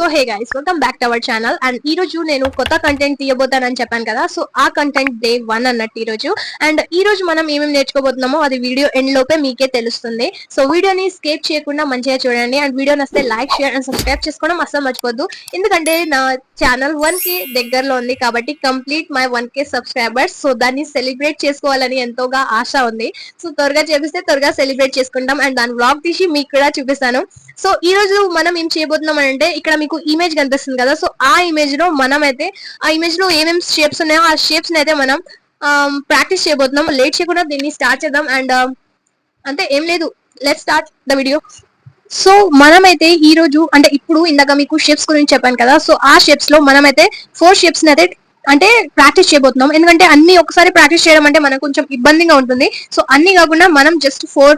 So hey guys welcome back to our channel and ఈ రోజు నేను కొత్త కంటెంట్ తీయబోతానని చెప్పాను కదా. సో ఆ కంటెంట్ డే వన్ అన్నట్టు ఈ రోజు. అండ్ ఈ రోజు మనం ఏమేమి నేర్చుకోబోతున్నామో అది వీడియో ఎండ్ లోపే మీకే తెలుస్తుంది. సో వీడియోని స్కేప్ చేయకుండా మంచిగా చూడండి. అండ్ వీడియో నస్తే లైక్ షేర్ అండ్ సబ్స్క్రైబ్ చేసుకోవడం అసలు మర్చిపోద్దు. ఎందుకంటే నా ఛానల్ వన్ కే దగ్గరలో ఉంది కాబట్టి complete my one K subscribers so దాన్ని సెలబ్రేట్ చేసుకోవాలని ఎంతోగా ఆశ ఉంది. సో త్వరగా చేపిస్తే త్వరగా సెలబ్రేట్ చేసుకుంటాం. అండ్ దాని వ్లాగ్ తీసి మీకు కూడా చూపిస్తాను. సో ఈ రోజు మనం ఏం చేయబోతున్నాం అంటే ఇక్కడ మీకు ఇమేజ్ కనిపిస్తుంది కదా. సో ఆ ఇమేజ్లో మనం అయితే ఆ ఇమేజ్లో ఏమేమి షేప్స్ ఉన్నాయో ఆ షేప్స్ అయితే మనం ప్రాక్టీస్ చేయబోతున్నాం. లేట్ చేయకుండా దీన్ని స్టార్ట్ చేద్దాం. అండ్ అంటే ఏం లేదు. Let start the video so మనమైతే ఈ రోజు అంటే ఇప్పుడు ఇందాక మీకు షేప్స్ గురించి చెప్పాను కదా. సో ఆ షేప్స్లో మనమైతే ఫోర్ షేప్స్ అయితే అంటే ప్రాక్టీస్ చేయబోతున్నాం. ఎందుకంటే అన్ని ఒకసారి ప్రాక్టీస్ చేయడం అంటే మనకు కొంచెం ఇబ్బందిగా ఉంటుంది. సో అన్ని కాకుండా మనం జస్ట్ ఫోర్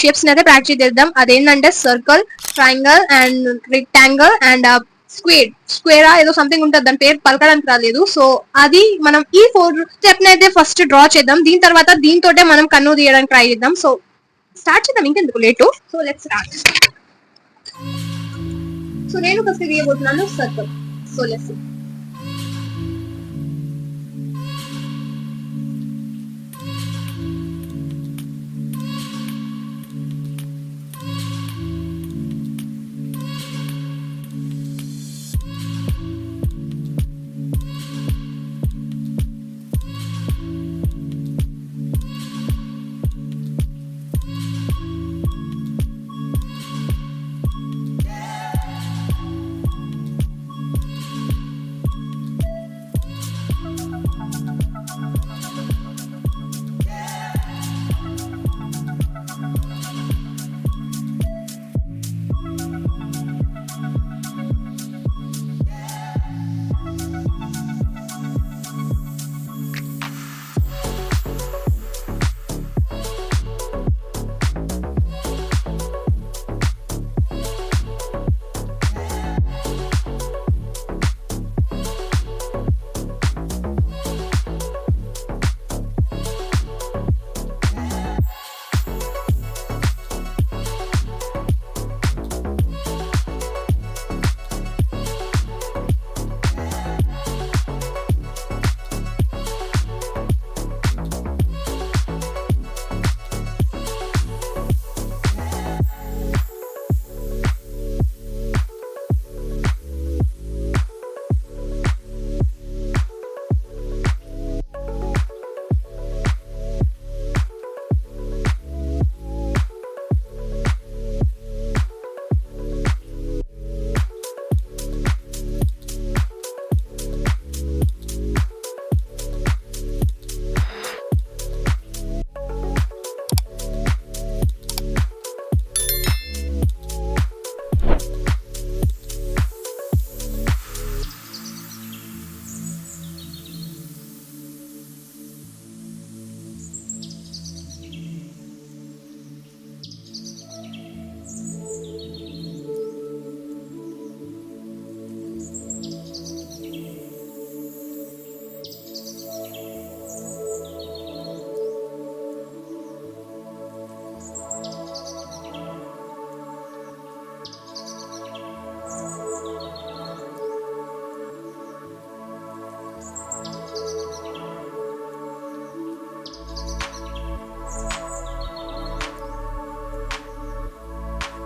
షేప్స్ అయితే ప్రాక్టీస్ చేద్దాం. అదేంటంటే circle triangle and rectangle and square స్క్వేరా ఏదో సంథింగ్ ఉంటుంది. దాని పేరు పలకడానికి రాలేదు. సో అది మనం ఈ ఫోర్ స్టెప్ అయితే ఫస్ట్ డ్రా చేద్దాం. దీని తర్వాత దీంతో మనం కన్ను తీయడానికి ట్రై చేద్దాం. సో స్టార్ట్ చేద్దాం. ఇంకెందుకు late so let's start so నేను first తీయబోతున్నాను. Circle so let's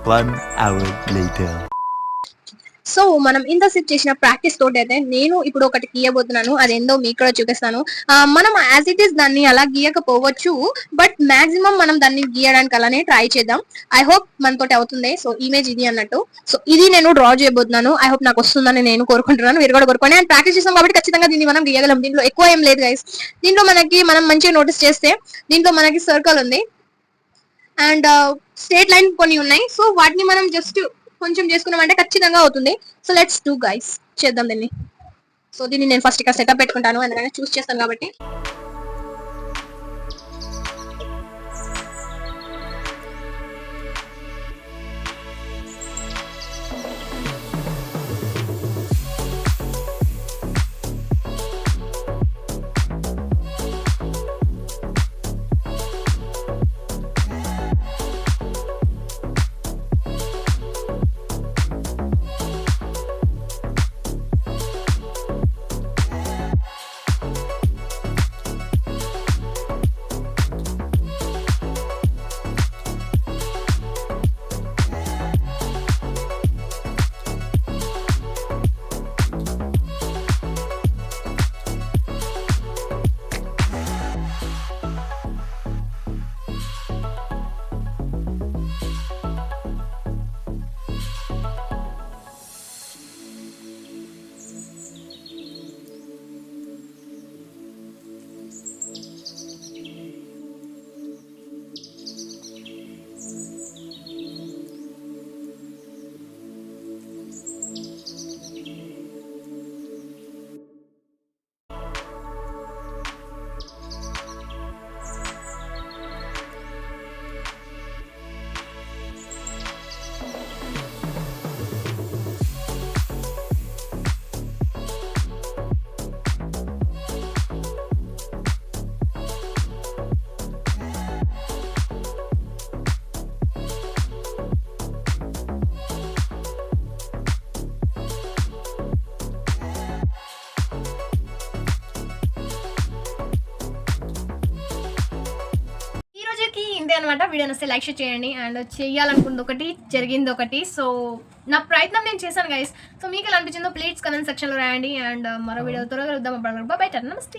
One hour later. So మనం ఇంత సెట్ చేసిన ప్రాక్టీస్ తోటి అయితే నేను ఇప్పుడు ఒకటి గీయబోతున్నాను. అదేందో మీకు కూడా చూపిస్తాను. మనం యాజ్ ఇట్ ఈస్ దాన్ని అలా గీయకపోవచ్చు బట్ మాక్సిమం మనం దాన్ని గీయడానికి అలానే ట్రై చేద్దాం. ఐ హోప్ మనతోటి అవుతుంది. సో ఇమేజ్ ఇది అన్నట్టు. సో ఇది నేను డ్రా చేయబోతున్నాను. ఐ హోప్ నాకు వస్తుందని నేను కోరుకుంటున్నాను. మీరు కూడా కోరుకోండి. అండ్ ప్రాక్టీస్ చేసాం కాబట్టి ఖచ్చితంగా దీన్ని మనం గీయగలం. దీంట్లో ఎక్కువ ఏం లేదు గైస్ దీంట్లో మనకి మనం మంచిగా నోటీస్ చేస్తే దీంట్లో మనకి సర్కిల్ ఉంది. అండ్ స్ట్రేట్ లైన్ కొన్ని ఉన్నాయి. సో వాటిని మనం జస్ట్ కొంచెం చేసుకున్నామంటే ఖచ్చితంగా అవుతుంది. సో లెట్స్ డూ గైస్ చేద్దాం దీన్ని. సో దీన్ని నేను ఫస్ట్ ఇక్కడ సెటప్ పెట్టుకుంటాను. ఎందుకంటే చూస్ చేస్తాను కాబట్టి. అనమాట వీడియో వస్తే లైక్ షేర్ చేయండి. అండ్ చేయాలనుకుంది ఒకటి జరిగింది ఒకటి. సో నా ప్రయత్నం నేను చేశాను గైస్ సో మీకు ఎలా అనిపించిందో ప్లీజ్ కమెంట్ సెక్షన్లో రాయండి. అండ్ మరో వీడియో త్వరగా కలుద్దాం. అప్పుడు బయట నమస్తే.